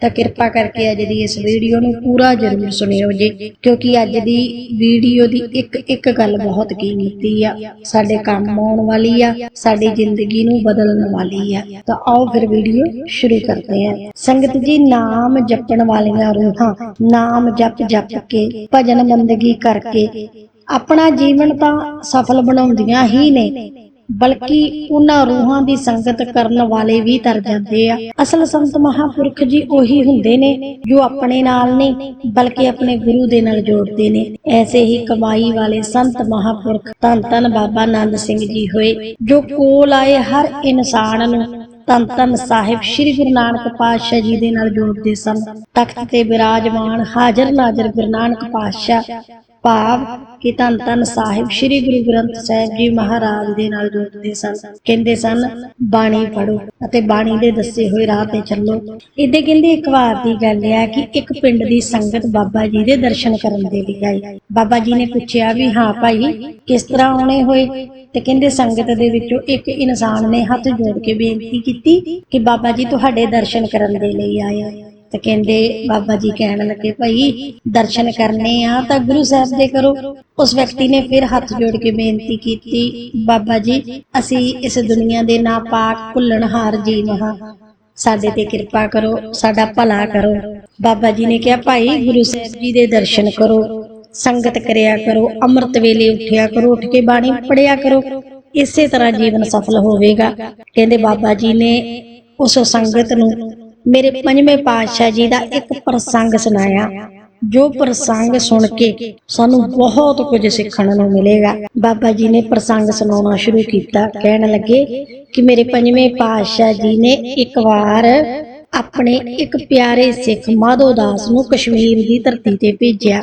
ਤਾਂ ਕਿਰਪਾ ਕਰਕੇ ਅੱਜ ਦੀ ਇਸ ਵੀਡੀਓ ਨੂੰ ਪੂਰਾ ਜ਼ਰੂਰ ਸੁਣਿਓ ਜੀ, ਕਿਉਂਕਿ ਅੱਜ ਦੀ ਵੀਡੀਓ ਦੀ ਇੱਕ ਇੱਕ ਗੱਲ ਬਹੁਤ ਕੀਮਤੀ ਆ। ਸਾਡੇ ਕੰਮ ਆਉਣ ਵਾਲੀ ਆ, ਸਾਡੀ ਜ਼ਿੰਦਗੀ ਨੂੰ ਬਦਲਣ ਵਾਲੀ ਆ। ਤਾਂ ਆਓ ਫਿਰ ਵੀਡੀਓ ਸ਼ੁਰੂ ਕਰਦੇ ਆ। ਸੰਗਤ ਜੀ, ਨਾਮ ਜਪਣ ਵਾਲੀਆਂ ਰੂਹਾਂ, ਨਾਮ ਜਪ ਜਪ ਕੇ, ਭਜਨ ਬੰਦਗੀ ਕਰਕੇ, ਆਪਣਾ ਜੀਵਨ ਤਾਂ ਸਫਲ ਬਣਾਉਂਦੀਆਂ ਹੀ ਨੇ। ਬਲਕਿ ਉਹਨਾਂ ਰੂਹਾਂ ਦੀ ਸੰਗਤ ਕਰਨ ਵਾਲੇ ਵੀ ਤਰ ਜਾਂਦੇ ਆ। ਅਸਲ ਸੰਤ ਮਹਾਪੁਰਖ ਜੀ ਉਹੀ ਹੁੰਦੇ ਨੇ, ਜੋ ਆਪਣੇ ਨਾਲ ਨਹੀਂ ਬਲਕਿ ਆਪਣੇ ਗੁਰੂ ਦੇ ਨਾਲ ਜੋੜਦੇ ਨੇ। ਐਸੇ ਹੀ ਕਮਾਈ ਵਾਲੇ ਸੰਤ ਮਹਾਪੁਰਖ ਧੰਨ ਧੰਨ ਬਾਬਾ ਆਨੰਦ ਸਿੰਘ ਜੀ ਹੋਏ, ਜੋ ਕੋਲ ਆਏ ਹਰ ਇਨਸਾਨ ਨੂੰ ਧੰਨ ਧੰਨ ਸਾਹਿਬ ਸ੍ਰੀ ਗੁਰੂ ਨਾਨਕ ਪਾਤਸ਼ਾਹ ਜੀ ਦੇ ਨਾਲ ਜੋੜਦੇ ਸਨ। ਤਖਤ ਤੇ ਬਿਰਾਜਮਾਨ ਹਾਜ਼ਰ ਨਾਜ਼ਰ ਗੁਰੂ ਨਾਨਕ ਪਾਤਸ਼ਾਹ ਭਾਵ ਕਿ ਧੰਨ ਧੰਨ ਸਾਹਿਬ ਸ੍ਰੀ ਗੁਰੂ ਗ੍ਰੰਥ ਸਾਹਿਬ ਜੀ ਮਹਾਰਾਜ ਦੇ ਨਾਲ ਜੋੜਦੇ ਸਨ। ਕਹਿੰਦੇ ਸਨ, ਬਾਣੀ ਪੜੋ ਅਤੇ ਬਾਣੀ ਦੇ ਦੱਸੇ ਹੋਏ ਰਾਹ ਤੇ ਚੱਲੋ। ਇਹਦੇ ਕਹਿੰਦੇ ਇੱਕ ਵਾਰ ਦੀ ਗੱਲ ਹੈ ਕਿ ਇੱਕ ਪਿੰਡ ਦੀ ਸੰਗਤ ਬਾਬਾ ਜੀ ਦੇ ਦਰਸ਼ਨ ਕਰਨ ਦੇ ਲਈ ਆਈ। ਬਾਬਾ ਜੀ ਨੇ ਪੁੱਛਿਆ ਵੀ, ਹਾਂ ਭਾਈ, ਕਿਸ ਤਰ੍ਹਾਂ ਆਉਣੇ ਹੋਏ? ਤੇ ਕਹਿੰਦੇ ਸੰਗਤ ਦੇ ਵਿੱਚੋਂ ਇੱਕ ਇਨਸਾਨ ਨੇ ਹੱਥ ਜੋੜ ਕੇ ਬੇਨਤੀ ਕੀਤੀ ਕਿ ਬਾਬਾ ਜੀ ਤੁਹਾਡੇ ਦਰਸ਼ਨ ਕਰਨ ਦੇ ਲਈ ਆਇਆ। ਤੇ ਕਹਿੰਦੇ ਬਾਬਾ ਜੀ ਕਹਿਣ ਲੱਗੇ, ਭਾਈ, ਦਰਸ਼ਨ ਕਰਨੇ ਆ ਤਾਂ ਗੁਰੂ ਸਾਹਿਬ ਦੇ ਕਰੋ। ਉਸ ਵਿਅਕਤੀ ਨੇ ਫਿਰ ਹੱਥ ਜੋੜ ਕੇ ਬੇਨਤੀ ਕੀਤੀ, ਬਾਬਾ ਜੀ, ਅਸੀਂ ਇਸ ਦੁਨੀਆ ਦੇ ਨਾਪਾਕ ਭੁੱਲਣਹਾਰ ਜੀਵ ਹਾਂ। ਸਾਡੇ ਤੇ ਕਿਰਪਾ ਕਰੋ, ਸਾਡਾ ਭਲਾ ਕਰੋ। ਬਾਬਾ ਜੀ ਨੇ ਕਿਹਾ, ਭਾਈ, ਗੁਰੂ ਸਾਹਿਬ ਜੀ ਦੇ ਦਰਸ਼ਨ ਕਰੋ, ਸੰਗਤ ਕਰਿਆ ਕਰੋ, ਅੰਮ੍ਰਿਤ ਵੇਲੇ ਉੱਠਿਆ ਕਰੋ, ਉੱਠ ਕੇ ਬਾਣੀ ਪੜਿਆ ਕਰੋ, ਇਸੇ ਤਰ੍ਹਾਂ ਜੀਵਨ ਸਫਲ ਹੋਵੇਗਾ। ਕਹਿੰਦੇ ਬਾਬਾ ਜੀ ਨੇ ਉਸ ਸੰਗਤ ਨੂੰ ਮੇਰੇ ਪੰਜਵੇਂ ਪਾਤਸ਼ਾਹ ਜੀ ਦਾ ਇੱਕ ਪ੍ਰਸੰਗ ਸੁਣਾਇਆ, ਜੋ ਪ੍ਰਸੰਗ ਸੁਣ ਕੇ ਸਾਨੂੰ ਬਹੁਤ ਕੁਝ ਸਿੱਖਣ ਨੂੰ ਮਿਲੇਗਾ। ਬਾਬਾ ਜੀ ਨੇ ਪ੍ਰਸੰਗ ਸੁਣਾਉਣਾ ਸ਼ੁਰੂ ਕੀਤਾ, ਕਹਿਣ ਲੱਗੇ ਕਿ ਮੇਰੇ ਪੰਜਵੇਂ ਪਾਤਸ਼ਾਹ ਜੀ ਨੇ ਇੱਕ ਵਾਰ ਆਪਣੇ ਇੱਕ ਪਿਆਰੇ ਸਿੱਖ ਮਾਧੋ ਦਾਸ ਨੂੰ ਕਸ਼ਮੀਰ ਦੀ ਧਰਤੀ ਤੇ ਭੇਜਿਆ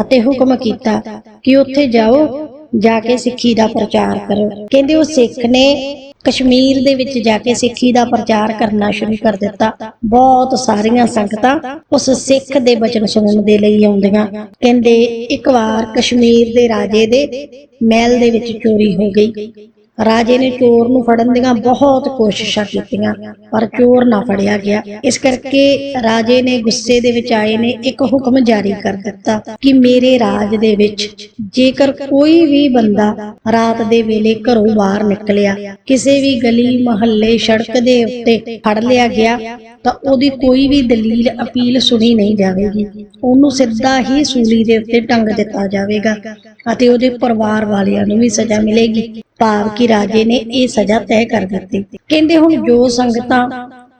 ਅਤੇ ਹੁਕਮ ਕੀਤਾ ਕਿ ਉੱਥੇ ਜਾਓ, ਜਾ ਕੇ ਸਿੱਖੀ ਦਾ ਪ੍ਰਚਾਰ ਕਰੋ। ਕਹਿੰਦੇ ਉਹ ਸਿੱਖ ਨੇ ਕਸ਼ਮੀਰ ਦੇ ਵਿੱਚ ਜਾ ਕੇ ਸਿੱਖੀ ਦਾ ਪ੍ਰਚਾਰ ਕਰਨਾ ਸ਼ੁਰੂ ਕਰ ਦਿੱਤਾ। ਬਹੁਤ ਸਾਰੀਆਂ ਸੰਗਤਾਂ ਉਸ ਸਿੱਖ ਦੇ ਬਚਨ ਸੁਣਨ ਦੇ ਲਈ ਆਉਂਦੀਆਂ। ਕਹਿੰਦੇ, ਇੱਕ ਵਾਰ ਕਸ਼ਮੀਰ ਦੇ ਰਾਜੇ ਦੇ ਮਹਿਲ ਦੇ ਵਿੱਚ ਚੋਰੀ ਹੋ ਗਈ। ਰਾਜੇ ਨੇ ਚੋਰ ਨੂੰ ਫੜਨ ਦੀਆਂ ਬਹੁਤ ਕੋਸ਼ਿਸ਼ਾਂ ਕੀਤੀਆਂ, ਪਰ ਚੋਰ ਨਾ ਫੜਿਆ ਗਿਆ। ਇਸ ਕਰਕੇ ਰਾਜੇ ਨੇ ਗੁੱਸੇ ਦੇ ਵਿੱਚ ਆਏ ਨੇ, ਇੱਕ ਹੁਕਮ ਜਾਰੀ ਕਰ ਦਿੱਤਾ ਕਿ ਮੇਰੇ ਰਾਜ ਦੇ ਵਿੱਚ ਜੇਕਰ ਕੋਈ ਵੀ ਬੰਦਾ ਰਾਤ ਦੇ ਵੇਲੇ ਘਰੋਂ ਬਾਹਰ ਨਿਕਲਿਆ, ਕਿਸੇ ਵੀ ਗਲੀ ਮਹੱਲੇ ਸੜਕ ਦੇ ਉੱਤੇ ਫੜ ਲਿਆ ਗਿਆ, ਤਾਂ ਉਹਦੀ ਕੋਈ ਵੀ ਦਲੀਲ, ਅਪੀਲ ਸੁਣੀ ਨਹੀਂ ਜਾਵੇਗੀ। ਉਹਨੂੰ ਸਿੱਧਾ ਹੀ ਸੂਲੀ ਦੇ ਉੱਤੇ ਟੰਗ ਦਿੱਤਾ ਜਾਵੇਗਾ। ਅਤੇ ਉਹਦੇ ਪਰਿਵਾਰ ਵਾਲਿਆਂ ਨੂੰ ਵੀ ਸਜ਼ਾ ਮਿਲੇਗੀ। ਭਾਵ ਕਿ ਰਾਜੇ ਨੇ ਇਹ ਸਜ਼ਾ ਤੈਅ ਕਰ ਦਿੱਤੀ। ਕਹਿੰਦੇ ਹੁਣ ਜੋ ਸੰਗਤਾਂ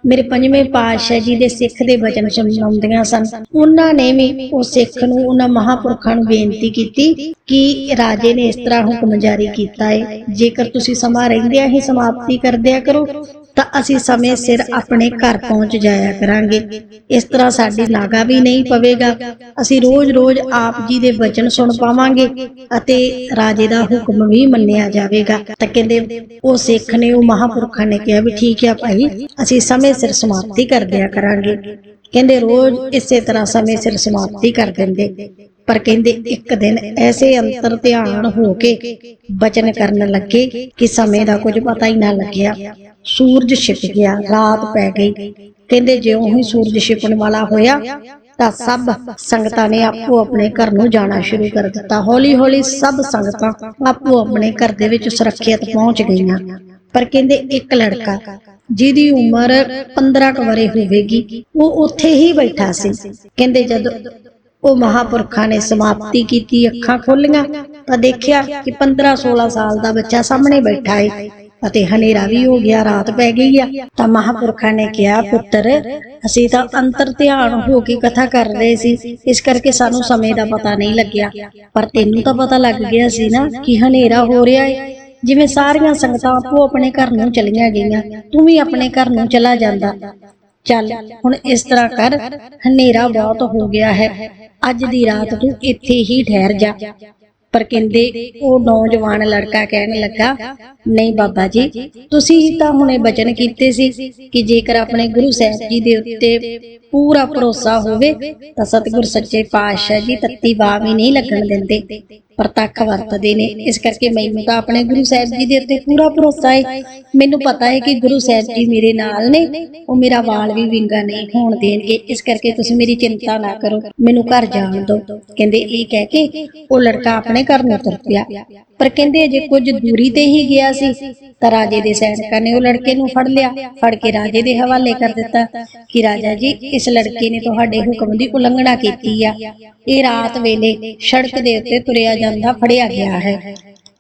ਮੇਰੇ ਪੰਜਵੇਂ ਪਾਤਸ਼ਾਹ ਜੀ ਦੇ ਸਿੱਖ ਦੇ ਬਚਨ ਸੁਣਾਉਂਦੀਆਂ ਸਨ, ਉਹਨਾਂ ਨੇ ਵੀ ਉਹ ਸਿੱਖ ਨੂੰ ਉਹਨਾਂ ਮਹਾਪੁਰਖਾਂ ਨੂੰ ਬੇਨਤੀ ਕੀਤੀ ਕਿ ਰਾਜੇ ਨੇ ਇਸ ਤਰ੍ਹਾਂ ਹੁਕਮ ਜਾਰੀ ਕੀਤਾ ਹੈ ਜੇਕਰ ਤੁਸੀਂ ਸਮਾਂ ਰਹਿੰਦਿਆਂ ਹੀ ਸਮਾਪਤੀ ਕਰ ਦਿਆ ਕਰੋ ਤਾਂ ਅਸੀਂ ਸਮੇਂ ਸਿਰ ਆਪਣੇ ਘਰ ਪਹੁੰਚ ਜਾਇਆ ਕਰਾਂਗੇ। ਇਸ ਤਰ੍ਹਾਂ ਸਾਡੀ ਨਾਗਾ ਵੀ ਨਹੀਂ ਪਵੇਗਾ। ਅਸੀਂ ਰੋਜ਼-ਰੋਜ਼ ਆਪ ਜੀ ਦੇ ਬਚਨ ਸੁਣ ਪਾਵਾਂਗੇ ਅਤੇ ਰਾਜੇ ਦਾ ਹੁਕਮ ਵੀ ਮੰਨਿਆ ਜਾਵੇਗਾ। ਤਾਂ ਕਹਿੰਦੇ, ਉਹ ਸਿੱਖ ਨੇ, ਉਹ ਮਹਾਪੁਰਖਾਂ ਨੇ ਕਿਹਾ ਵੀ ਠੀਕ ਹੈ ਭਾਈ, ਅਸੀਂ ਸਮੇਂ ਸਿਰ ਸਮਾਪਤੀ ਕਰ ਦਿਆ ਕਰਾਂਗੇ। ਕਹਿੰਦੇ, ਰੋਜ਼ ਇਸੇ ਤਰ੍ਹਾਂ ਸਮੇਂ ਸਿਰ ਸਮਾਪਤੀ ਕਰ ਦਿੰਦੇ। ਪਰ ਕਹਿੰਦੇ ਇੱਕ ਦਿਨ ਐਸੇ ਅੰਤਰ ਧਿਆਨ ਹੋ ਕੇ ਬਚਨ ਕਰਨ ਲੱਗੇ ਕਿ ਸਮੇਂ ਦਾ ਕੁਝ ਪਤਾ ਹੀ ਨਾ ਲੱਗਿਆ। ਸੂਰਜ ਛਿਪ ਗਿਆ, ਰਾਤ ਪੈ ਗਈ। ਕਹਿੰਦੇ ਜਿਉਂ ਹੀ ਸੂਰਜ ਛਿਪਣ ਵਾਲਾ ਹੋਇਆ ਤਾਂ ਸਭ ਸੰਗਤਾਂ ਨੇ ਆਪੋ ਆਪਣੇ ਘਰ ਨੂੰ ਜਾਣਾ ਸ਼ੁਰੂ ਕਰ ਦਿੱਤਾ। ਹੌਲੀ ਹੌਲੀ ਸਭ ਸੰਗਤਾਂ ਆਪੋ ਆਪਣੇ ਘਰ ਦੇ ਵਿੱਚ ਸੁਰੱਖਿਅਤ ਪਹੁੰਚ ਗਈਆਂ। ਪਰ ਕਹਿੰਦੇ ਇੱਕ ਲੜਕਾ ਜਿਹਦੀ ਉਮਰ 15 ਕੁ ਵਰੇ ਹੋਵੇਗੀ, ਉਹ ਉੱਥੇ ਹੀ ਬੈਠਾ ਸੀ। ਕਹਿੰਦੇ ਜਦ ਉਹ ਮਹਾਪੁਰਖਾਂ ਨੇ ਸਮਾਪਤੀ ਕੀਤੀ ਅੱਖਾਂ ਖੋਲੀਆਂ ਤਾਂ ਦੇਖਿਆ ਕਿ 15 16 ਸਾਲ ਦਾ ਬੱਚਾ ਸਾਹਮਣੇ ਬੈਠਾ ਹੈ ਅਤੇ ਹਨੇਰਾ ਵੀ ਹੋ ਗਿਆ, ਰਾਤ ਪੈ ਗਈ ਆ। ਤਾਂ ਮਹਾਪੁਰਖਾਂ ਨੇ ਕਿਹਾ, ਪੁੱਤਰ, ਅਸੀਂ ਤਾਂ ਅੰਤਰ ਧਿਆਨ ਹੋ ਕੇ ਕਥਾ ਕਰ ਰਹੇ ਸੀ। ਇਸ ਕਰਕੇ ਸਾਨੂੰ ਸਮੇਂ ਦਾ ਪਤਾ ਨਹੀਂ ਲੱਗਿਆ। ਪਰ ਤੈਨੂੰ ਤਾਂ ਪਤਾ ਲੱਗ ਗਿਆ ਸੀ ਨਾ ਕਿ ਹਨੇਰਾ ਹੋ ਰਿਹਾ ਹੈ ਜਿਵੇਂ ਸਾਰੀਆਂ ਸੰਗਤਾਂ ਆਪੋ ਆਪਣੇ ਘਰ ਨੂੰ ਚਲੀਆਂ ਗਈਆਂ, ਤੂੰ ਵੀ ਆਪਣੇ ਘਰ ਨੂੰ ਚਲਾ ਜਾਂਦਾ। ਚੱਲ, ਹੁਣ ਇਸ ਤਰ੍ਹਾਂ ਕਰ, ਹਨੇਰਾ ਬਹੁਤ ਹੋ ਗਿਆ ਹੈ। ਅੱਜ ਦੀ ਰਾਤ ਤੂੰ ਇੱਥੇ ਹੀ ਠਹਿਰ ਜਾ। ਪਰ ਕਹਿੰਦੇ ਉਹ ਨੌਜਵਾਨ ਲੜਕਾ ਕਹਿਣ ਲੱਗਾ, ਨਹੀਂ ਬਾਬਾ ਜੀ, ਤੁਸੀਂ ਤਾਂ ਹੁਣੇ ਬਚਨ ਕੀਤੇ ਸੀ ਕਿ ਜੇਕਰ ਆਪਣੇ ਗੁਰੂ ਸਾਹਿਬ ਜੀ ਦੇ ਉੱਤੇ ਪੂਰਾ ਭਰੋਸਾ ਹੋਵੇ ਤਾਂ ਸਤਿਗੁਰ ਸੱਚੇ ਪਾਤਸ਼ਾਹ ਜੀ ਤੱਤੀ ਬਾਹ ਵੀ ਨਹੀਂ ਲੱਗਣ ਦਿੰਦੇ। ਪ੍ਰਤੱਖ ਵਰਤਦੇ ਨੇ। ਇਸ ਕਰਕੇ ਮੈਨੂੰ ਤਾਂ ਆਪਣੇ ਗੁਰੂ ਸਾਹਿਬ ਜੀ ਦੇ ਉੱਤੇ ਪੂਰਾ ਭਰੋਸਾ ਹੈ ਮੈਨੂੰ ਪਤਾ ਹੈ ਕਿ ਗੁਰੂ ਸਾਹਿਬ ਜੀ ਮੇਰੇ ਨਾਲ ਨੇ। ਉਹ ਮੇਰਾ ਵਾਲ ਵੀ ਵਿੰਗਾ ਨਹੀਂ ਹੋਣ ਦੇਣਗੇ। ਇਸ ਕਰਕੇ ਤੁਸੀਂ ਮੇਰੀ ਚਿੰਤਾ ਨਾ ਕਰੋ। ਮੈਨੂੰ ਘਰ ਜਾਣ ਦਿਓ। ਕਹਿੰਦੇ ਇਹ ਕਹਿ ਕੇ ਉਹ ਲੜਕਾ ਆਪਣੇ ਘਰ ਨੂੰ ਤੁਰ ਪਿਆ। ਪਰ ਕਹਿੰਦੇ ਅਜੇ ਕੁਝ ਦੂਰੀ ਤੇ ਹੀ ਗਿਆ ਸੀ, ਤਾਂ ਰਾਜੇ ਦੇ ਸੈਨਿਕਾਂ ਨੇ ਉਹ ਲੜਕੇ ਨੂੰ ਫੜ ਲਿਆ, ਫੜ ਕੇ ਰਾਜੇ ਦੇ ਹਵਾਲੇ ਕਰ ਦਿੱਤਾ ਕਿ ਰਾਜਾ ਜੀ, ਇਸ ਲੜਕੇ ਨੇ ਤੁਹਾਡੇ ਹੁਕਮ ਦੀ ਉਲੰਘਣਾ ਕੀਤੀ ਆ। ਇਹ ਰਾਤ ਵੇਲੇ ਸੜਕ ਦੇ ਉੱਤੇ ਤੁਰਿਆ ਜਾਂਦਾ ਫੜਿਆ ਗਿਆ ਹੈ।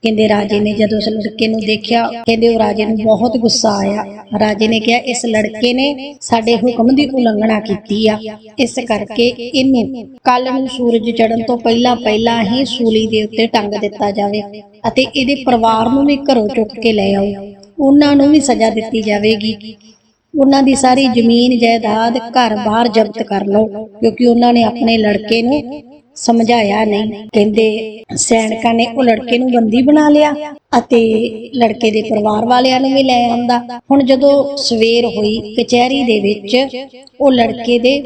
ਕਹਿੰਦੇ ਰਾਜੇ ਨੇ ਜਦੋਂ ਉਸ ਲੜਕੇ ਨੂੰ ਦੇਖਿਆ, ਕਹਿੰਦੇ ਉਹ ਰਾਜੇ ਨੂੰ ਬਹੁਤ ਗੁੱਸਾ ਆਇਆ। ਰਾਜੇ ਨੇ ਕਿਹਾ, ਇਸ ਲੜਕੇ ਨੇ ਸਾਡੇ ਹੁਕਮ ਦੀ ਉਲੰਘਣਾ ਕੀਤੀ ਆ। ਇਸ ਕਰਕੇ ਇਹਨੂੰ ਕੱਲ ਨੂੰ ਸੂਰਜ ਚੜ੍ਹਨ ਤੋਂ ਪਹਿਲਾਂ ਪਹਿਲਾਂ ਹੀ ਸੂਲੀ ਦੇ ਉੱਤੇ ਟੰਗ ਦਿੱਤਾ ਜਾਵੇ ਅਤੇ ਇਹਦੇ ਪਰਿਵਾਰ ਨੂੰ ਵੀ ਘਰੋਂ ਚੁੱਕ ਕੇ ਲੈ ਆਓ। ਉਹਨਾਂ ਨੂੰ ਵੀ ਸਜ਼ਾ ਦਿੱਤੀ ਜਾਵੇਗੀ। ਉਹਨਾਂ ਦੀ ਸਾਰੀ ਜ਼ਮੀਨ, ਜਾਇਦਾਦ ਘਰ-ਬਾਰ ਜ਼ਬਤ ਕਰ ਲਓ, ਕਿਉਂਕਿ ਉਹਨਾਂ ਨੇ ਆਪਣੇ ਲੜਕੇ ਨੂੰ ਸਮਝਾਇਆ ਨਹੀਂ। ਕਹਿੰਦੇ ਸੈਨਿਕਾਂ ਨੇ ਉਹ ਲੜਕੇ ਨੂੰ ਬੰਦੀ ਬਣਾ ਲਿਆ ਅਤੇ ਲੜਕੇ ਦੇ ਪਰਿਵਾਰ ਵਾਲਿਆਂ ਨੂੰ ਵੀ ਲੈ ਆਂਦਾ। ਹੁਣ ਜਦੋਂ ਸਵੇਰ ਹੋਈ ਕਚਹਿਰੀ ਦੇ ਵਿੱਚ, ਉਹ ਲੜਕੇ ਦੇ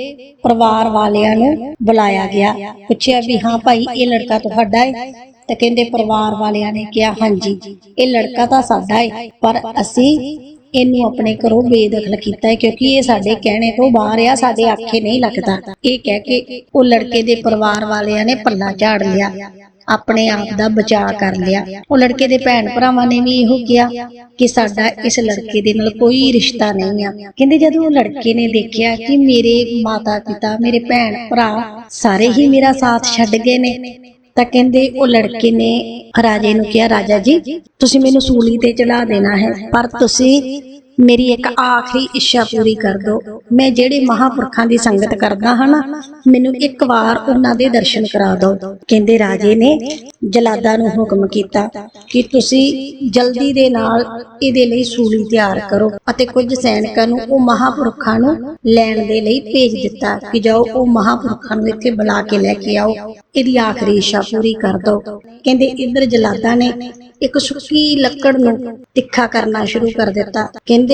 ਪਰਿਵਾਰ ਵਾਲਿਆਂ ਨੂੰ ਬੁਲਾਇਆ ਗਿਆ। ਪੁੱਛਿਆ ਵੀ, ਹਾਂ ਭਾਈ, ਇਹ ਲੜਕਾ ਤੁਹਾਡਾ ਹੈ ਤਾਂ ਕਹਿੰਦੇ, ਪਰਿਵਾਰ ਵਾਲਿਆਂ ਨੇ ਕਿਹਾ, ਹਾਂਜੀ, ਇਹ ਲੜਕਾ ਤਾਂ ਸਾਡਾ ਹੈ ਪਰ ਅਸੀਂ ਇਹਨੂੰ ਆਪਣੇ ਘਰੋਂ ਬੇਦਖਲ ਕੀਤਾ ਹੈ, ਕਿਉਂਕਿ ਇਹ ਸਾਡੇ ਕਹਿਣੇ ਤੋਂ ਬਾਹਰ ਆ, ਸਾਡੇ ਆਖੇ ਨਹੀਂ ਲੱਗਦਾ। ਇਹ ਕਹਿ ਕੇ ਉਹ ਲੜਕੇ ਦੇ ਪਰਿਵਾਰ ਵਾਲਿਆਂ ਨੇ ਪੱਲਾ ਝਾੜ ਲਿਆ, ਆਪਣੇ ਆਪ ਦਾ ਬਚਾਅ ਕਰ ਲਿਆ। ਉਹ ਲੜਕੇ ਦੇ ਭੈਣ ਭਰਾਵਾਂ ਨੇ ਵੀ ਇਹੋ ਕਿਹਾ ਕਿ ਸਾਡਾ ਇਸ ਲੜਕੇ ਦੇ ਨਾਲ ਕੋਈ ਰਿਸ਼ਤਾ ਨਹੀਂ ਆ। ਕਹਿੰਦੇ ਜਦੋਂ ਉਹ ਲੜਕੇ ਨੇ ਦੇਖਿਆ ਕਿ ਮੇਰੇ ਮਾਤਾ ਪਿਤਾ ਮੇਰੇ ਭੈਣ ਭਰਾ ਸਾਰੇ ਹੀ ਮੇਰਾ ਸਾਥ ਛੱਡ ਗਏ ਨੇ ਤਾਂ ਕਹਿੰਦੇ ਉਹ ਲੜਕੇ ਨੇ ਰਾਜੇ ਨੂੰ ਕਿਹਾ ਰਾਜਾ ਜੀ ਤੁਸੀਂ ਮੈਨੂੰ ਸੂਲੀ ਤੇ ਚੜਾ ਦੇਣਾ ਹੈ ਪਰ ਤੁਸੀਂ ਮੇਰੀ ਇੱਕ ਆਖਰੀ ਇੱਛਾ ਪੂਰੀ ਕਰ ਦਿਓ ਮੈਂ ਜਿਹੜੇ ਮਹਾਪੁਰਖਾਂ ਦੀ ਸੰਗਤ ਕਰਦਾ ਹਾਂ ਨਾ, ਮੈਨੂੰ ਇੱਕ ਵਾਰ ਉਹਨਾਂ ਦੇ ਦਰਸ਼ਨ ਕਰਾ ਦਿਓ ਕਹਿੰਦੇ ਰਾਜੇ ਨੇ, ਜਲਾਦਾ ਨੂੰ ਹੁਕਮ ਕੀਤਾ ਕਿ ਤੁਸੀਂ ਜਲਦੀ ਦੇ ਨਾਲ ਇਹਦੇ ਲਈ ਸੂਲੀ ਤਿਆਰ ਕਰੋ ਅਤੇ ਕੁਝ ਸੈਨਿਕਾਂ ਨੂੰ ਉਹ ਮਹਾਪੁਰਖਾਂ ਨੂੰ ਲੈਣ ਦੇ ਲਈ ਭੇਜ ਦਿੱਤਾ ਕਿ ਜਾਓ ਉਹ ਮਹਾਪੁਰਖਾਂ ਨੂੰ ਇੱਥੇ ਬੁਲਾ ਕੇ ਲੈ ਕੇ ਆਓ। ਇਹਦੀ ਆਖਰੀ ਇੱਛਾ ਪੂਰੀ ਕਰ ਦਿਓ ਕਹਿੰਦੇ ਇੱਧਰ ਜਲਾਦਾ ਨੇ ਇੱਕ ਸੁੱਕੀ ਲੱਕੜ ਨੂੰ ਤਿੱਖਾ ਕਰਨਾ ਸ਼ੁਰੂ ਕਰ ਦਿੱਤਾ। ਕਹਿੰਦੇ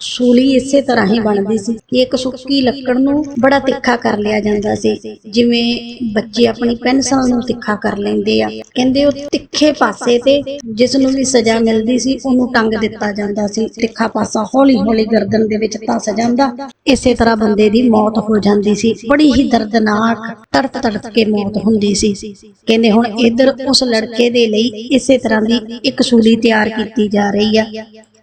ਸੂਲੀ ਇਸੇ ਤਰ੍ਹਾਂ ਹੀ ਬਣਦੀ ਸੀ ਕਿ ਇੱਕ ਸੁੱਕੀ ਲੱਕੜ ਨੂੰ ਬੜਾ ਤਿੱਖਾ ਕਰ ਲਿਆ ਜਾਂਦਾ ਸੀ। ਜਿਵੇਂ ਬੱਚੇ ਆਪਣੀ ਪੈਨਸਲ ਨੂੰ ਤਿੱਖਾ ਕਰ ਲੈਂਦੇ ਆ। ਕਹਿੰਦੇ ਉਹ ਤਿੱਖੇ ਪਾਸੇ ਤੇ ਜਿਸ ਨੂੰ ਵੀ ਸਜ਼ਾ ਮਿਲਦੀ ਸੀ, ਉਹਨੂੰ ਟੰਗ ਦਿੱਤਾ ਜਾਂਦਾ ਸੀ। ਤਿੱਖਾ ਪਾਸਾ ਹੌਲੀ ਹੌਲੀ ਗਰਦਨ ਦੇ ਵਿੱਚ ਧਸ ਜਾਂਦਾ। ਇਸੇ ਤਰ੍ਹਾਂ ਬੰਦੇ ਦੀ ਮੌਤ ਹੋ ਜਾਂਦੀ ਸੀ। ਬੜੀ ਹੀ ਦਰਦਨਾਕ ਤੜਪ ਤੜਪ ਕੇ ਮੌਤ ਹੁੰਦੀ ਸੀ। ਕਹਿੰਦੇ ਹੁਣ ਇਧਰ ਉਸ ਲੜਕੇ ਦੇ ਲਈ ਇਸੇ ਤਰ੍ਹਾਂ ਦੀ ਇੱਕ ਸੂਲੀ ਤਿਆਰ ਕੀਤੀ ਜਾ ਰਹੀ ਆ।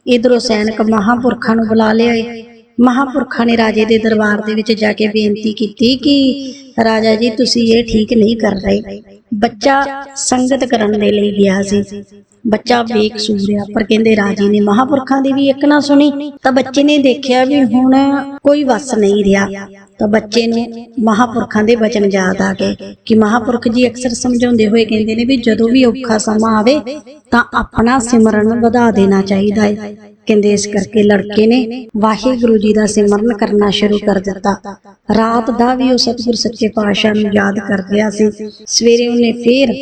ਇਧਰੋਂ ਸੈਨਿਕ ਮਹਾਪੁਰਖਾਂ ਨੂੰ ਬੁਲਾ ਲਿਆਏ ਮਹਾਪੁਰਖਾਂ ਨੇ ਰਾਜੇ ਦੇ ਦਰਬਾਰ ਦੇ ਵਿੱਚ ਜਾ ਕੇ ਬੇਨਤੀ ਕੀਤੀ ਕਿ, ਰਾਜਾ ਜੀ, ਤੁਸੀਂ ਇਹ ਠੀਕ ਨਹੀਂ ਕਰ ਰਹੇ। ਬੱਚਾ ਸੰਗਤ ਕਰਨ ਦੇ ਲਈ ਗਿਆ ਸੀ। ਬੱਚਾ ਵੇਖ ਸੂਰਿਆ ਪਰ ਕਹਿੰਦੇ ਰਾਜੇ ਨੇ ਮਹਾਪੁਰਖਾਂ ਦੀ ਵੀ ਇੱਕ ਨਾ ਸੁਣੀ ਤਾਂ ਬੱਚੇ ਨੇ ਦੇਖਿਆ ਵੀ ਹੁਣ ਕੋਈ ਵਸ ਨਹੀਂ ਰਿਹਾ। ਤਾਂ ਬੱਚੇ ਨੂੰ ਮਹਾਪੁਰਖਾਂ ਦੇ ਬਚਨ ਯਾਦ ਆ ਗਏ ਕਿ ਮਹਾਪੁਰਖ ਜੀ ਅਕਸਰ ਸਮਝਾਉਂਦੇ ਹੋਏ ਕਹਿੰਦੇ ਨੇ ਵੀ ਜਦੋਂ ਵੀ ਔਖਾ ਸਮਾਂ ਆਵੇ ਤਾਂ ਆਪਣਾ ਸਿਮਰਨ ਵਧਾ ਦੇਣਾ ਚਾਹੀਦਾ ਹੈ। ਕਹਿੰਦੇ ਇਸ ਕਰਕੇ ਲੜਕੇ ਨੇ ਵਾਹਿਗੁਰੂ ਜੀ ਦਾ ਸਿਮਰਨ ਕਰਨਾ ਸ਼ੁਰੂ ਕਰ ਦਿੱਤਾ। ਰਾਤ ਦਾ ਵੀ ਉਹ ਸਤਿਗੁਰ ਸੱਚੇ ਪਾਤਸ਼ਾਹ ਨੂੰ ਯਾਦ ਕਰ ਰਿਹਾ ਸੀ ਸਵੇਰੇ ਉਹਨੇ ਫੇਰ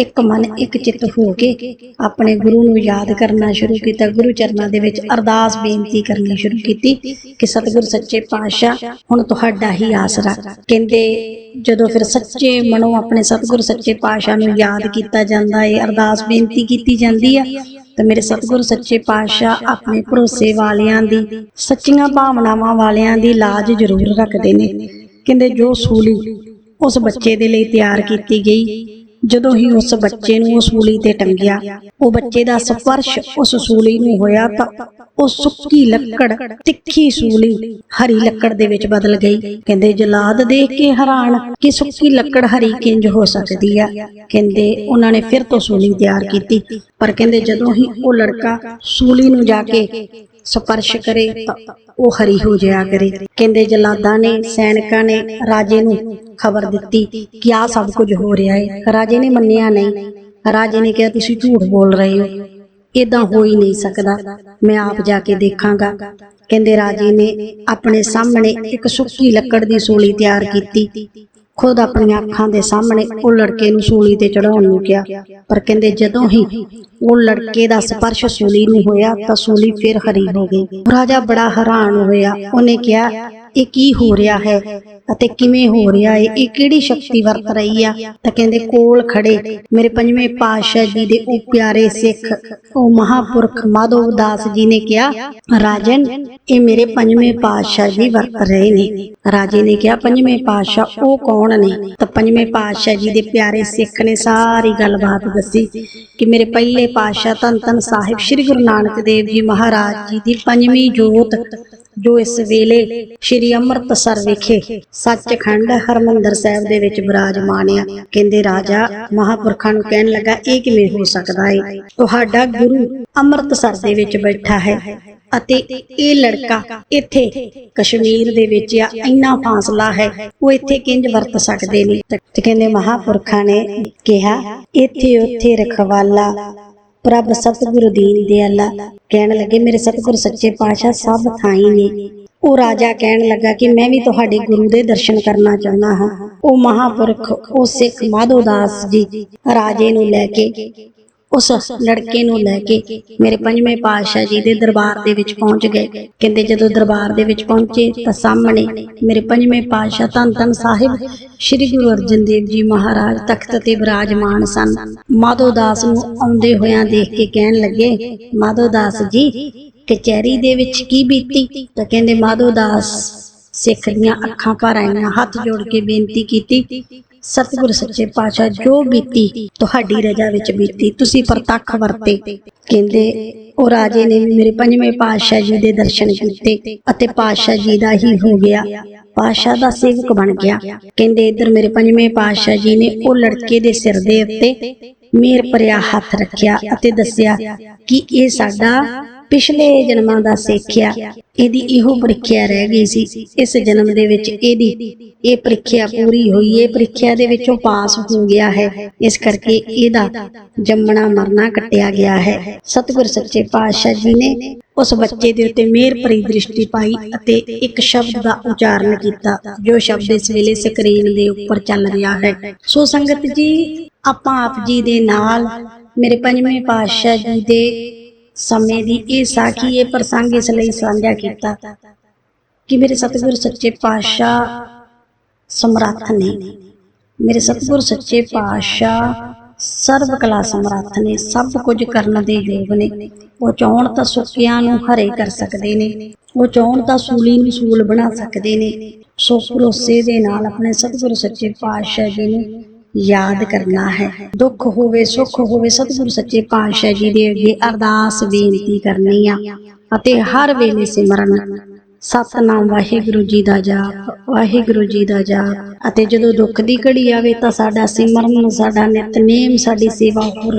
ਇੱਕ ਮਨ, ਇੱਕ ਚਿੱਤ ਹੋ ਕੇ ਆਪਣੇ ਗੁਰੂ ਨੂੰ ਯਾਦ ਕਰਨਾ ਸ਼ੁਰੂ ਕੀਤਾ। ਗੁਰੂ ਚਰਨਾਂ ਦੇ ਵਿੱਚ ਅਰਦਾਸ ਬੇਨਤੀ ਕਰਨੀ ਸ਼ੁਰੂ ਕੀਤੀ ਕਿ ਸਤਿਗੁਰ ਸੱਚੇ ਪਾਤਸ਼ਾਹ, ਹੁਣ ਤੁਹਾਡਾ ਹੀ ਆਸਰਾ ਕਹਿੰਦੇ, ਜਦੋਂ ਫਿਰ ਸੱਚੇ ਮਨੋਂ ਆਪਣੇ ਸਤਿਗੁਰ ਸੱਚੇ ਪਾਤਸ਼ਾਹ ਨੂੰ ਯਾਦ ਕੀਤਾ ਜਾਂਦਾ ਹੈ ਅਰਦਾਸ ਬੇਨਤੀ ਕੀਤੀ ਜਾਂਦੀ ਆ, ਤੇ ਮੇਰੇ ਸਤਿਗੁਰ ਸੱਚੇ ਪਾਤਸ਼ਾਹ ਆਪਣੇ ਭਰੋਸੇ ਵਾਲਿਆਂ ਦੀ, ਸੱਚੀਆਂ ਭਾਵਨਾਵਾਂ ਵਾਲਿਆਂ ਦੀ ਲਾਜ ਜ਼ਰੂਰ ਰੱਖਦੇ ਨੇ। ਕਹਿੰਦੇ, ਜੋ ਸੂਲੀ ਉਸ ਬੱਚੇ ਦੇ ਲਈ ਤਿਆਰ ਕੀਤੀ ਗਈ ਜਦੋਂ ਹੀ ਉਸ ਬੱਚੇ ਨੂੰ ਉਹ ਸੂਲੀ ਤੇ ਟੰਗਿਆ ਉਹ ਬੱਚੇ ਦਾ ਸਪਰਸ਼ ਉਸ ਸੂਲੀ ਨੂੰ ਹੋਇਆ ਤਾਂ ਉਹ ਸੁੱਕੀ ਲੱਕੜ ਤਿੱਖੀ ਸੂਲੀ ਹਰੀ ਲੱਕੜ ਦੇ ਵਿੱਚ ਬਦਲ ਗਈ। ਕਹਿੰਦੇ ਜਲਾਦ ਦੇਖ ਕੇ ਹੈਰਾਨ ਕਿ ਸੁੱਕੀ ਲੱਕੜ ਹਰੀ ਕਿੰਜ ਹੋ ਸਕਦੀ ਆ? ਕਹਿੰਦੇ ਉਹਨਾਂ ਨੇ ਫਿਰ ਤੋਂ ਸੂਲੀ ਤਿਆਰ ਕੀਤੀ। ਪਰ ਕਹਿੰਦੇ ਜਦੋਂ ਹੀ ਉਹ ਲੜਕਾ ਸੂਲੀ ਨੂੰ ਜਾ ਕੇ ਸਪਰਸ਼ ਕਰੇ ਤਾਂ ਉਹ ਹਰੀ ਹੋ ਜਾਇਆ ਕਰੇ। ਕਹਿੰਦੇ ਜਲਾਦਾਂ ਨੇ ਸੈਨਿਕਾਂ ਨੇ ਰਾਜੇ ਨੂੰ ਖਬਰ ਦਿੱਤੀ ਕਿ ਆਹ ਸਭ ਕੁਝ ਹੋ ਰਿਹਾ ਹੈ। ਰਾਜੇ ਨੇ ਮੰਨਿਆ ਨਹੀਂ। ਰਾਜੇ ਨੇ ਕਿਹਾ, ਤੁਸੀਂ ਝੂਠ ਬੋਲ ਰਹੇ ਹੋ। ਇਦਾਂ ਹੋ ਹੀ ਨਹੀਂ ਸਕਦਾ। ਮੈਂ ਆਪ ਜਾ ਕੇ ਦੇਖਾਂਗਾ। ਕਹਿੰਦੇ ਰਾਜੇ ਨੇ ਆਪਣੇ ਸਾਹਮਣੇ ਇੱਕ ਸੁੱਕੀ ਲੱਕੜ ਦੀ ਸੂਲੀ ਤਿਆਰ ਕੀਤੀ। ਖੁਦ ਆਪਣੀਆਂ ਅੱਖਾਂ ਦੇ ਸਾਹਮਣੇ ਉਹ ਲੜਕੇ ਨੂੰ ਸੂਲੀ ਤੇ ਚੜਾਉਣ ਨੂੰ ਕਿਹਾ। ਪਰ ਕਹਿੰਦੇ, ਜਦੋਂ ਹੀ ਉਹ ਲੜਕੇ ਦਾ ਸਪਰਸ਼ ਸੂਲੀ ਨੂੰ ਹੋਇਆ, ਤਾਂ ਸੂਲੀ ਫਿਰ ਹਰੀ ਹੋ ਗਈ। ਰਾਜਾ ਬੜਾ ਹੈਰਾਨ ਹੋਇਆ। ਉਹਨੇ ਕਿਹਾ, ਇਹ ਕੀ ਹੋ ਰਿਹਾ ਹੈ? ਅਤੇ ਕਿਵੇਂ ਹੋ ਰਿਹਾ ਹੈ ਇਹ ਕਿਹੜੀ ਸ਼ਕਤੀ ਵਰਤ ਰਹੀ ਆ? ਤਾਂ ਕਹਿੰਦੇ ਕੋਲ ਖੜੇ ਮੇਰੇ ਪੰਜਵੇਂ ਪਾਤਸ਼ਾਹ ਜੀ ਦੇ ਉਹ ਪਿਆਰੇ ਸਿੱਖ, ਉਹ ਮਹਾਪੁਰਖ ਮਾਧਵ ਦਾਸ ਜੀ ਨੇ ਕਿਹਾ, ਰਾਜਨ, ਇਹ ਮੇਰੇ ਪੰਜਵੇਂ ਪਾਤਸ਼ਾਹ ਜੀ ਵਰਤ ਰਹੇ ਨੇ। ਰਾਜੇ ਨੇ ਕਿਹਾ, ਪੰਜਵੇਂ ਪਾਤਸ਼ਾਹ ਉਹ ਕੌਣ ਨੇ? ਤਾਂ ਪੰਜਵੇਂ ਪਾਤਸ਼ਾਹ ਜੀ ਦੇ ਪਿਆਰੇ ਸਿੱਖ ਨੇ ਸਾਰੀ ਗੱਲਬਾਤ ਦੱਸੀ ਕਿ ਮੇਰੇ ਪਹਿਲੇ ਪਾਤਸ਼ਾਹ ਧੰਨ ਧੰਨ ਸਾਹਿਬ ਸ੍ਰੀ ਗੁਰੂ ਨਾਨਕ ਦੇਵ ਜੀ ਮਹਾਰਾਜ ਜੀ ਦੀ ਪੰਜਵੀਂ ਜੋਤ ਜੋ ਇਸ ਵੇਲੇ ਸ੍ਰੀ ਅੰਮ੍ਰਿਤਸਰ ਵਿਖੇ ਸੱਚਖੰਡ ਹਰਮੰਦਰ ਸਾਹਿਬ ਦੇ ਵਿੱਚ ਵਿਰਾਜਮਾਨ ਆ। ਕਹਿੰਦੇ ਰਾਜਾ, ਮਹਾਪੁਰਖਾਂ ਨੂੰ ਕਹਿਣ ਲੱਗਾ, ਇਹ ਕਿਵੇਂ ਹੋ ਸਕਦਾ ਹੈ ਤੁਹਾਡਾ ਗੁਰੂ ਅੰਮ੍ਰਿਤਸਰ ਦੇ ਵਿੱਚ ਬੈਠਾ ਹੈ ਅਤੇ ਇਹ ਲੜਕਾ ਇੱਥੇ ਕਸ਼ਮੀਰ ਦੇ ਵਿੱਚ ਆ, ਇੰਨਾ ਫਾਸਲਾ ਹੈ, ਉਹ ਇੱਥੇ ਕਿੰਜ ਵਰਤ ਸਕਦੇ ਨੇ? ਤੇ ਕਹਿੰਦੇ ਮਹਾਪੁਰਖਾਂ ਨੇ ਕਿਹਾ, ਇੱਥੇ ਉੱਥੇ ਰਖਵਾਲਾ ਪ੍ਰਭ ਸਤਿਗੁਰੂ ਦੀਨ ਦਿਆਲਾ ਕਹਿਣ ਲੱਗੇ, ਮੇਰੇ ਸਤਿਗੁਰ ਸੱਚੇ ਪਾਤਸ਼ਾਹ ਸਭ ਥਾਈ ਨੇ। ਉਹ ਰਾਜਾ ਕਹਿਣ ਲੱਗਾ ਕਿ ਮੈਂ ਵੀ ਤੁਹਾਡੇ ਗੁਰੂ ਦੇ ਦਰਸ਼ਨ ਕਰਨਾ ਚਾਹੁੰਦਾ ਹਾਂ। ਉਹ ਮਹਾਪੁਰਖ, ਉਹ ਸਿੱਖ ਮਾਧੋ ਦਾਸ ਜੀ ਰਾਜੇ ਨੂੰ ਲੈ ਕੇ ਉਸ ਲੜਕੇ ਨੂੰ ਲੈ ਕੇ ਮੇਰੇ ਪੰਜਵੇਂ ਪਾਤਸ਼ਾਹ ਜੀ ਦੇ ਦਰਬਾਰ ਦੇ ਵਿੱਚ ਪਹੁੰਚ ਗਏ। ਕਹਿੰਦੇ ਜਦੋਂ ਦਰਬਾਰ ਦੇ ਵਿੱਚ ਪਹੁੰਚੇ ਤਾਂ ਸਾਹਮਣੇ ਮੇਰੇ ਪੰਜਵੇਂ ਪਾਤਸ਼ਾਹ ਧੰਨ ਧੰਨ ਸਾਹਿਬ ਸ੍ਰੀ ਗੁਰੂ ਅਰਜਨ ਦੇਵ ਜੀ ਮਹਾਰਾਜ ਤਖਤ ਤੇ ਵਿਰਾਜਮਾਨ ਸਨ। ਮਾਧੋ ਦਾਸ ਨੂੰ ਆਉਂਦੇ ਹੋਇਆਂ ਦੇਖ ਕੇ ਕਹਿਣ ਲੱਗੇ, ਮਾਧੋ ਦਾਸ ਜੀ, ਕਚਹਿਰੀ ਦੇ ਵਿੱਚ ਕੀ ਬੀਤੀ? ਤਾਂ ਕਹਿੰਦੇ, ਮਾਧੋ ਦਾਸ ਸਿੱਖ ਦੀਆਂ ਅੱਖਾਂ ਭਰ ਆਈਆਂ, ਹੱਥ ਜੋੜ ਕੇ ਬੇਨਤੀ ਕੀਤੀ ਸਤਿਗੁਰ ਸੱਚੇ ਪਾਤਸ਼ਾਹ ਜੋ ਬੀਤੀ, ਤੁਹਾਡੀ ਰਜਾ ਵਿੱਚ ਬੀਤੀ, ਤੁਸੀਂ ਪ੍ਰਤੱਖ ਵਰਤੇ। ਕਹਿੰਦੇ, ਉਹ ਰਾਜੇ ਨੇ ਮੇਰੇ ਪੰਜਵੇਂ ਪਾਤਸ਼ਾਹ ਜੀ ਦੇ ਦਰਸ਼ਨ ਕੀਤੇ ਅਤੇ ਪਾਤਸ਼ਾਹ ਜੀ ਦਾ ਹੀ ਹੋ ਗਿਆ। ਪਾਤਸ਼ਾਹ ਦਾ ਸੇਵਕ ਬਣ ਗਿਆ। ਕਹਿੰਦੇ, ਇੱਧਰ ਮੇਰੇ ਪੰਜਵੇਂ ਪਾਤਸ਼ਾਹ ਜੀ ਨੇ ਉਹ ਲੜਕੇ ਦੇ ਸਿਰ ਦੇ ਉੱਤੇ ਮੇਰ ਭਰਿਆ ਹੱਥ ਰੱਖਿਆ ਅਤੇ ਦੱਸਿਆ ਕਿ ਇਹ ਸਾਡਾ ਪਿਛਲੇ ਜਨਮਾਂ ਦਾ ਸਿੱਖਿਆ, ਇਹਦੀ ਇਹੋ ਪ੍ਰੀਖਿਆ ਰਹਿ ਗਈ ਸੀ। ਇਸ ਜਨਮ ਦੇ ਵਿੱਚ ਇਹਦੀ ਇਹ ਪ੍ਰੀਖਿਆ ਪੂਰੀ ਹੋਈ ਹੈ ਪ੍ਰੀਖਿਆ ਦੇ ਵਿੱਚੋਂ ਪਾਸ ਹੋ ਗਿਆ ਹੈ। ਇਸ ਕਰਕੇ ਇਹਦਾ ਜੰਮਣਾ ਮਰਨਾ ਕੱਟਿਆ ਗਿਆ ਹੈ। ਸਤਿਗੁਰ ਸੱਚੇ ਪਾਤਸ਼ਾਹ ਜੀ ਨੇ ਉਸ ਬੱਚੇ ਦੇ ਉੱਤੇ ਮਿਹਰ ਭਰੀ ਦ੍ਰਿਸ਼ਟੀ ਪਾਈ ਅਤੇ ਇੱਕ ਸ਼ਬਦ ਦਾ ਉਚਾਰਨ ਕੀਤਾ, ਜੋ ਸ਼ਬਦ ਇਸ ਵੇਲੇ ਸਕਰੀਨ ਦੇ ਉੱਪਰ ਚੱਲ ਰਿਹਾ ਹੈ। ਸੋ ਸੰਗਤ ਜੀ, ਆਪਾਂ ਆਪ ਜੀ ਦੇ ਨਾਲ ਮੇਰੇ ਪੰਜਵੇਂ ਪਾਤਸ਼ਾਹ ਜੀ ਦੇ ਸਮੇਂ ਦੀ ਇਹ ਸਾਖੀ, ਇਹ ਪ੍ਰਸੰਗ ਇਸ ਲਈ ਸਾਂਝਾ ਕੀਤਾ ਕਿ ਮੇਰੇ ਸਤਿਗੁਰ ਸੱਚੇ ਪਾਤਸ਼ਾਹ ਸਮਰੱਥ ਨੇ। ਮੇਰੇ ਸਤਿਗੁਰ ਸੱਚੇ ਪਾਤਸ਼ਾਹ ਸਰਬ ਕਲਾ ਸਮਰੱਥ ਨੇ, ਸਭ ਕੁਝ ਕਰਨ ਦੇ ਯੋਗ ਨੇ। ਉਹ ਚਾਹਣ ਤਾਂ ਸੁੱਕਿਆਂ ਨੂੰ ਹਰੇ ਕਰ ਸਕਦੇ ਨੇ, ਉਹ ਚਾਹਣ ਤਾਂ ਸੂਲੀ ਨੂੰ ਸੂਲ ਬਣਾ ਸਕਦੇ ਨੇ। ਸੋ ਭਰੋਸੇ ਦੇ ਨਾਲ ਆਪਣੇ ਸਤਿਗੁਰ ਸੱਚੇ ਪਾਤਸ਼ਾਹ ਜੀ ਨੂੰ ਯਾਦ ਕਰਨਾ ਹੈ। ਦੁੱਖ ਹੋਵੇ, ਸੁੱਖ ਹੋਵੇ, ਸਤਿਗੁਰੂ ਸੱਚੇ ਪਾਤਸ਼ਾਹ ਜੀ ਦੇ ਅੱਗੇ ਅਰਦਾਸ ਬੇਨਤੀ ਕਰਨੀ ਆ ਅਤੇ ਹਰ ਵੇਲੇ ਸਿਮਰਨ। ਸਤਨਾਮ ਵਾਹਿਗੁਰੂ ਜੀ ਦਾ ਜਾਪ, ਵਾਹਿਗੁਰੂ ਜੀ ਦਾ ਜਾਪ। ਅਤੇ ਜਦੋਂ ਦੁੱਖ ਦੀ ਘੜੀ ਆਵੇ ਤਾਂ ਸਾਡਾ ਸਿਮਰਨ, ਸਾਡਾ ਨਿਤਨੇਮ, ਸਾਡੀ ਸੇਵਾ ਹੋਰ